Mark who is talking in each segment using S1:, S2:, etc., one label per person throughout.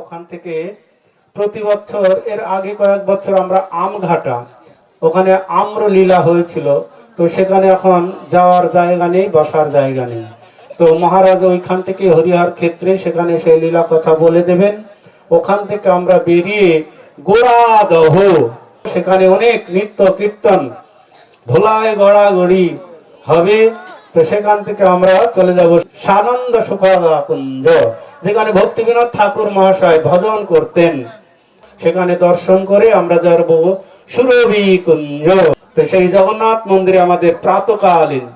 S1: ওখান থেকে প্রতি বছর এর আগে কয়েক বছর আমরা আম ঘাটা ওখানে আম্র লীলা হয়েছিল তো সেখানে এখন যাওয়ার জায়গা নেই বসার জায়গা নেই তো মহারাজ ওইখান থেকে হরিহর ক্ষেত্রে সেখানে সেই লীলা কথা বলে দেবেন ওখান থেকে আমরা বেরিয়ে গোড়া দহ সেখানে অনেক নিত্য কীর্তন ধোলায় গড়াগড়ি হবে তো সেখান থেকে আমরা চলে যাব সানন্দ সুখদা কুঞ্জ যেখানে ভক্তি বিনোদ ঠাকুর মহাশয় ভজন করতেন সেখানে দর্শন করে আমরা যাব সুরভি কুঞ্জ তো সেই জগন্নাথ মন্দিরে আমাদের প্রাতকালীন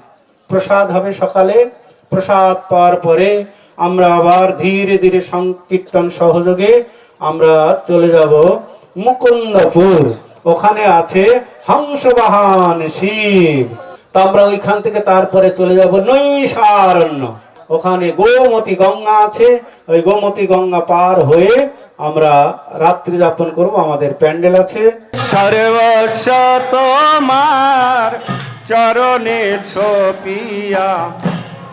S1: প্রসাদ হবে সকালে প্রসাদ পাওয়ার পরে আমরা আবার ধীরে ধীরে সংকীর্তন সহযোগে আমরা চলে যাব মুকুন্দপুর ওখানে আছে হংসবাহান শিব তা আমরা ওইখান থেকে তারপরে চলে যাব নৈমিষারণ্য ওখানে গোমতী গঙ্গা আছে ওই গোমতী গঙ্গা পার হয়ে আমরা রাত্রি যাপন করব আমাদের প্যান্ডেল আছে
S2: চরণে ছপিয়া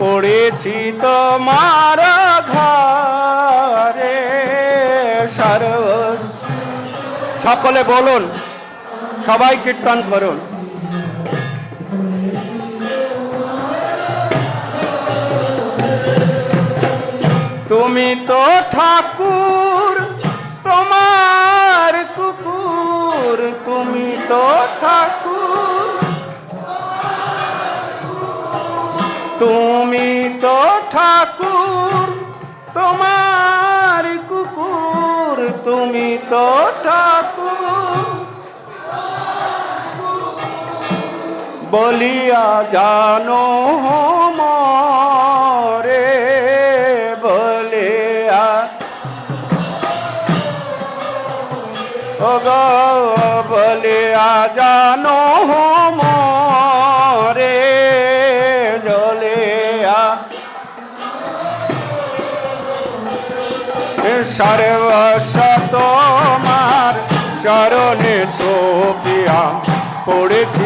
S2: পড়েছি তোমার ঘরে সকলে বলুন সবাই কীর্তন করুন তুমি তো ঠাকুর তোমার কুকুর তুমি তো ঠাকুর তুমি তো ঠাকুর তোমার কুকুর তুমি তো ঠাকুর বলিয়া জানো মা বলিয়া জানো মরে জলিয়া সর্বসত মার চরণে সোপিয়া পড়েছে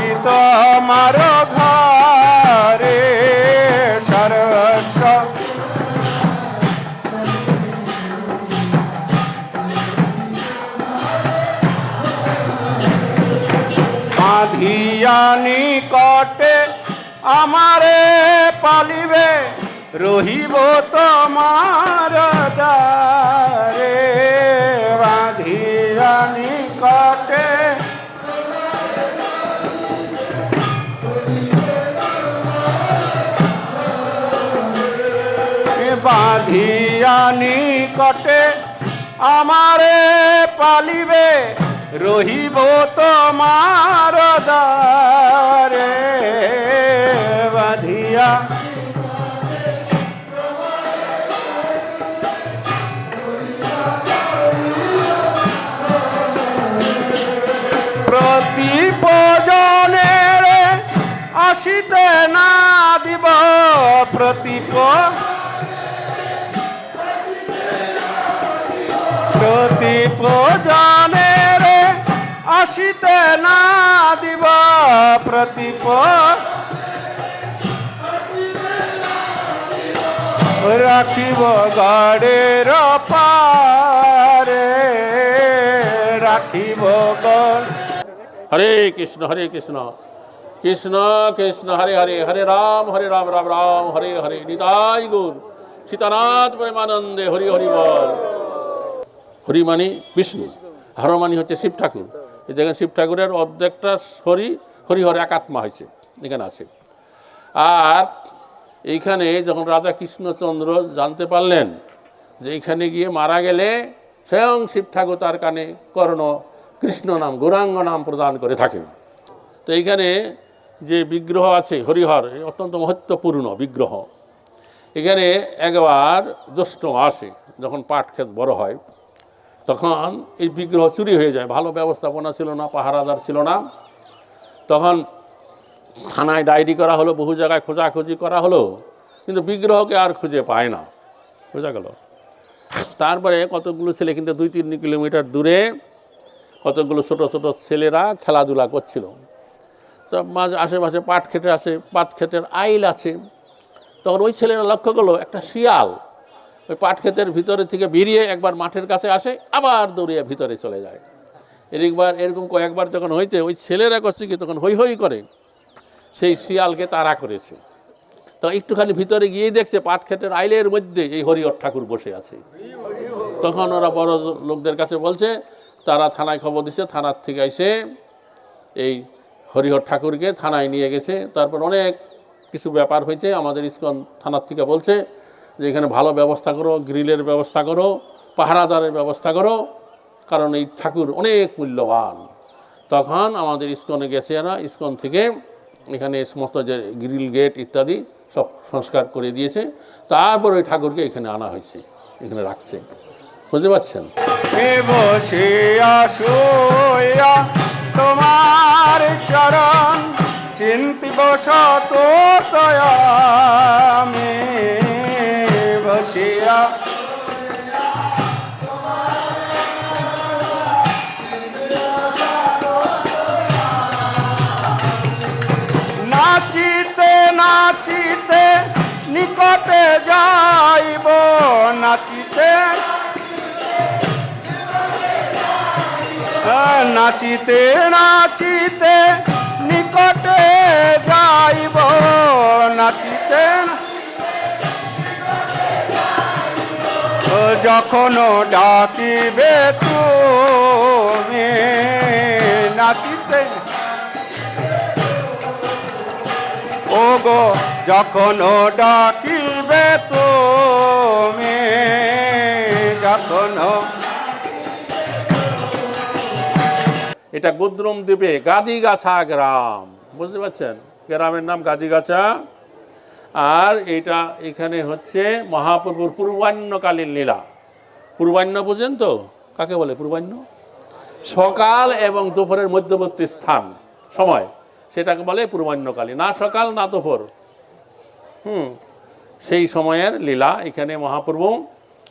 S2: আমারে পালিবে রহিব তোমার দারে বাঁধিয়া নিকটে বাঁধিয়া কটে আমারে পালিবে রহিব তোমার দারে ধিয়া প্রতিপজনের আসিতে না দিব প্রতিপ প্রতিপজনের আসিতে না দিব প্রতিপ রাখিব গড়ের পারে রাখিব
S3: হরে কৃষ্ণ হরে কৃষ্ণ কৃষ্ণ কৃষ্ণ হরে হরে হরে রাম হরে রাম রাম রাম হরে হরে নিতাই গুণ সীতানাথ প্রেমানন্দে হরি হরি বল হরি মানে বিষ্ণু হরমানি হচ্ছে শিব ঠাকুর দেখেন শিব ঠাকুরের অর্ধেকটা হরি হরিহর একাত্মা হয়েছে এখানে আছে আর এইখানে যখন রাজা কৃষ্ণচন্দ্র জানতে পারলেন যে এইখানে গিয়ে মারা গেলে স্বয়ং শিব ঠাকুর তার কানে কর্ণ কৃষ্ণ নাম গৌরাঙ্গ নাম প্রদান করে থাকেন তো এইখানে যে বিগ্রহ আছে হরিহর অত্যন্ত মহত্বপূর্ণ বিগ্রহ এখানে একবার জ্যৈষ্ঠ আসে যখন পাট ক্ষেত বড় হয় তখন এই বিগ্রহ চুরি হয়ে যায় ভালো ব্যবস্থাপনা ছিল না পাহারাদার ছিল না তখন থানায় ডায়েরি করা হলো বহু জায়গায় খোঁজাখুঁজি করা হলো কিন্তু বিগ্রহকে আর খুঁজে পায় না বোঝা গেল তারপরে কতগুলো ছেলে কিন্তু দুই তিন কিলোমিটার দূরে কতগুলো ছোট ছোট ছেলেরা খেলাধুলা করছিল তো মাঝে আশেপাশে পাট খেতে আছে পাট ক্ষেতের আইল আছে তখন ওই ছেলেরা লক্ষ্য করলো একটা শিয়াল ওই পাট ক্ষেতের ভিতরে থেকে বেরিয়ে একবার মাঠের কাছে আসে আবার দৌড়িয়ে ভিতরে চলে যায় এরিকবার এরকম কয়েকবার যখন হয়েছে ওই ছেলেরা করছে কি তখন হৈ হৈ করে সেই শিয়ালকে তারা করেছে তো একটুখানি ভিতরে গিয়ে দেখছে পাট আইলের মধ্যে এই হরিহর ঠাকুর বসে আছে তখন ওরা বড় লোকদের কাছে বলছে তারা থানায় খবর দিছে থানার থেকে এসে এই হরিহর ঠাকুরকে থানায় নিয়ে গেছে তারপর অনেক কিছু ব্যাপার হয়েছে আমাদের ইস্কন থানার থেকে বলছে যে এখানে ভালো ব্যবস্থা করো গ্রিলের ব্যবস্থা করো পাহারাদারের ব্যবস্থা করো কারণ এই ঠাকুর অনেক মূল্যবান তখন আমাদের ইস্কনে গেছে এরা ইস্কন থেকে এখানে সমস্ত যে গ্রিল গেট ইত্যাদি সব সংস্কার করে দিয়েছে তারপর ওই ঠাকুরকে এখানে আনা হয়েছে এখানে রাখছে বুঝতে পারছেন
S2: তোমার চরণ চিন্তি বসত বসিয়া নিকটে যাইব নাচিতে নাচিতে নাচিতে নিকটে যাইব নাচিতে যখন ডাকিবে তুমি নাচি ওগো যখন ডাকিবে তুমি যখন
S3: এটা গুদ্রুম দ্বীপে গাদিগাছা গ্রাম বুঝতে পারছেন গ্রামের নাম গাদিগাছা আর এটা এখানে হচ্ছে মহাপ্রভুর পূর্বাহ্নকালীন লীলা পূর্বাহ্ন বুঝেন তো কাকে বলে পূর্বাহ্ন সকাল এবং দুপুরের মধ্যবর্তী স্থান সময় সেটাকে বলে পূর্বাহ্নকালে না সকাল না তোপর হুম সেই সময়ের লীলা এখানে মহাপ্রভু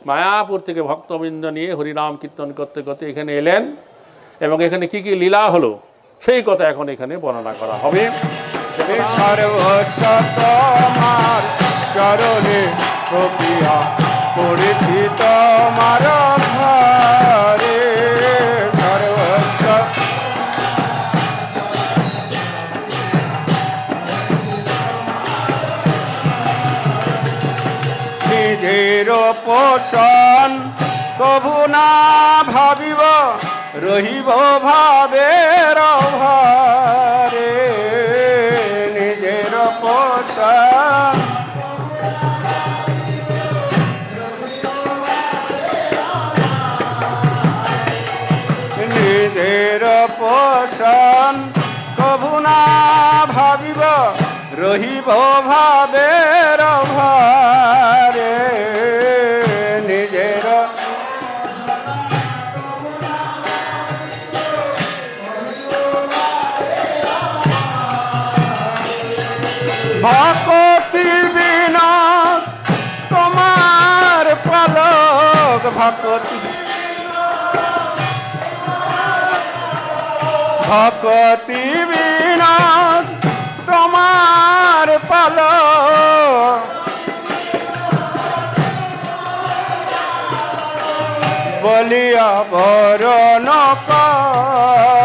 S3: মায়াপুর থেকে ভক্তবৃন্দ নিয়ে হরিনাম কীর্তন করতে করতে এখানে এলেন এবং এখানে কি কি লীলা হলো সেই কথা এখন এখানে বর্ণনা করা হবে
S2: চরণে পরিচিত মারা দর্শন কভু না ভাবিব রহিব ভাবে রে নিজের পোষণ নিজের পোষণ কভু না ভাবিব রহিব ভাবে ভার ভকতি বিনা তোমার পালক ভকতি ভকতি বিনা তোমার পালক বলিয়া ভরণ কর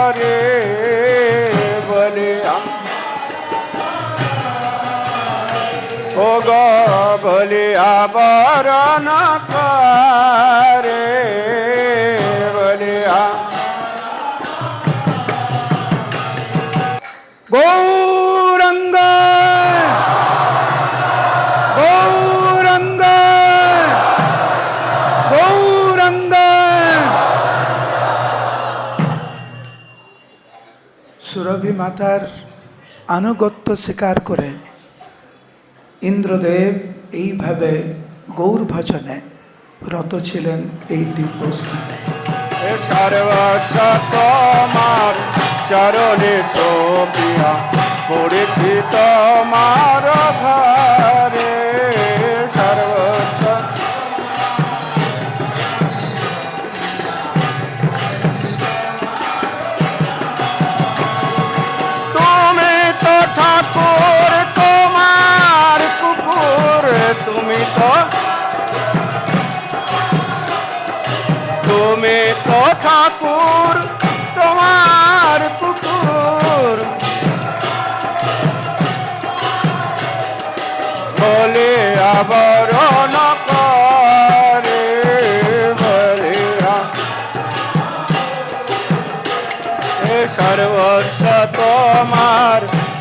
S2: বলি আবরণ না করে বলি গৌরঙ্গ গৌরঙ্গ গৌরঙ্গ
S4: সুরভি মাতার আনুগত্য স্বীকার করে ইন্দ্রদেব এইভাবে গৌর ভজনে রত ছিলেন এই দিব্যস্থানে
S2: তোমার চরণে সোপিয়া পরিচিত মার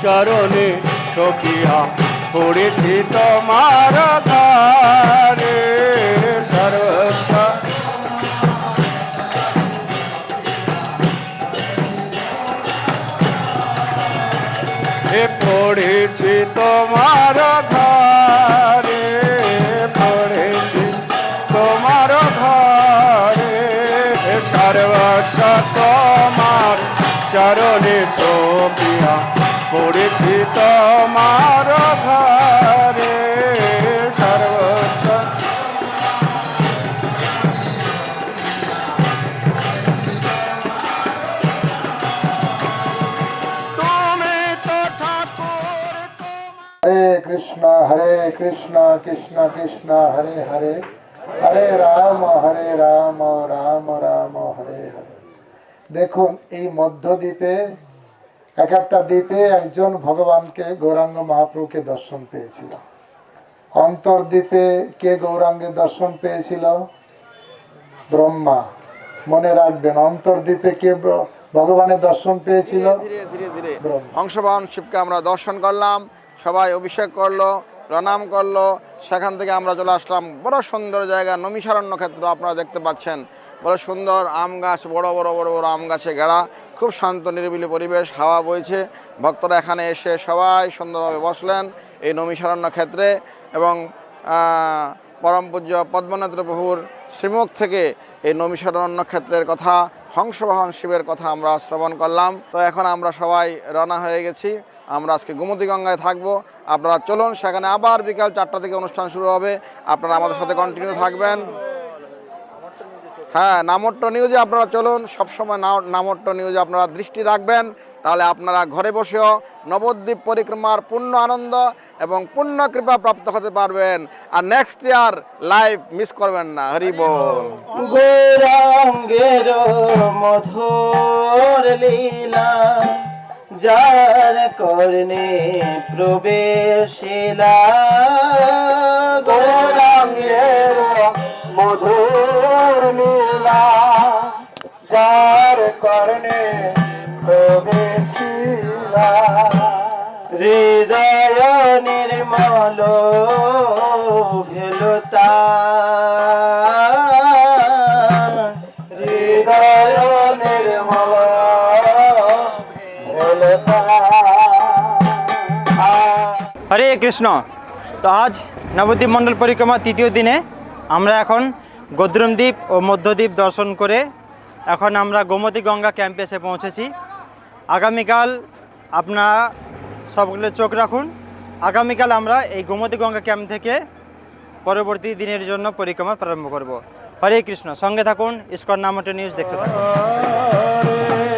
S2: চরণে সখিয়া পড়েছি তোমার ধারে সর্বদা পড়েছি তোমার ধারে পড়েছি তোমার ঘরে সর্বোচ্চ
S1: হরে কৃষ্ণ হরে কৃষ্ণ কৃষ্ণ কৃষ্ণ হরে হরে হরে রাম হরে রাম রাম রাম হরে হরে দেখুন এই মধ্যদ্বীপে এক একটা দ্বীপে একজন ভগবানকে গৌরাঙ্গ মহাপ্রভুকে দর্শন পেয়েছিল অন্তর্দ্বীপে কে গৌরাঙ্গে দর্শন পেয়েছিল ব্রহ্মা মনে রাখবেন অন্তর্দ্বীপে কে ভগবানের দর্শন পেয়েছিল
S3: ধীরে ধীরে ধীরে অংশবাহন শিবকে আমরা দর্শন করলাম সবাই অভিষেক করলো প্রণাম করলো সেখান থেকে আমরা চলে আসলাম বড় সুন্দর জায়গা নমিসারণ্য ক্ষেত্র আপনারা দেখতে পাচ্ছেন বড় সুন্দর আম গাছ বড় বড় বড় বড় আম গাছে গেড়া খুব শান্ত নিরিবিলি পরিবেশ হাওয়া বইছে ভক্তরা এখানে এসে সবাই সুন্দরভাবে বসলেন এই নমিশারণ্য ক্ষেত্রে এবং পরম পূজ্য পদ্মনাথ প্রভুর শ্রীমুখ থেকে এই নমিশারণ্য ক্ষেত্রের কথা হংসবাহন শিবের কথা আমরা শ্রবণ করলাম তো এখন আমরা সবাই রওনা হয়ে গেছি আমরা আজকে গোমতি গঙ্গায় থাকবো আপনারা চলুন সেখানে আবার বিকাল চারটা থেকে অনুষ্ঠান শুরু হবে আপনারা আমাদের সাথে কন্টিনিউ থাকবেন হ্যাঁ নামট্ট নিউজে আপনারা চলুন সবসময় নামট্ট নিউজে আপনারা দৃষ্টি রাখবেন তাহলে আপনারা ঘরে বসেও নবদ্বীপ পরিক্রমার পূর্ণ আনন্দ এবং পূর্ণ কৃপা প্রাপ্ত হতে পারবেন আর নেক্সট ইয়ার লাইভ মিস করবেন না
S2: হরি বল যার করণে প্রবেশিলা মধুর লীলা যার করণে প্রবেশিলা হৃদয় নির্মল ভেলতা
S3: হরে কৃষ্ণ তো আজ নবদ্বীপ মণ্ডল পরিক্রমা তৃতীয় দিনে আমরা এখন গোদ্রুম দ্বীপ ও মধ্যদ্বীপ দর্শন করে এখন আমরা গোমতী গঙ্গা ক্যাম্পে এসে পৌঁছেছি আগামীকাল আপনারা সবগুলো চোখ রাখুন আগামীকাল আমরা এই গোমতী গঙ্গা ক্যাম্প থেকে পরবর্তী দিনের জন্য পরিক্রমা প্রারম্ভ করব হরে কৃষ্ণ সঙ্গে থাকুন ইস্কন নামটা নিউজ দেখতে থাকুন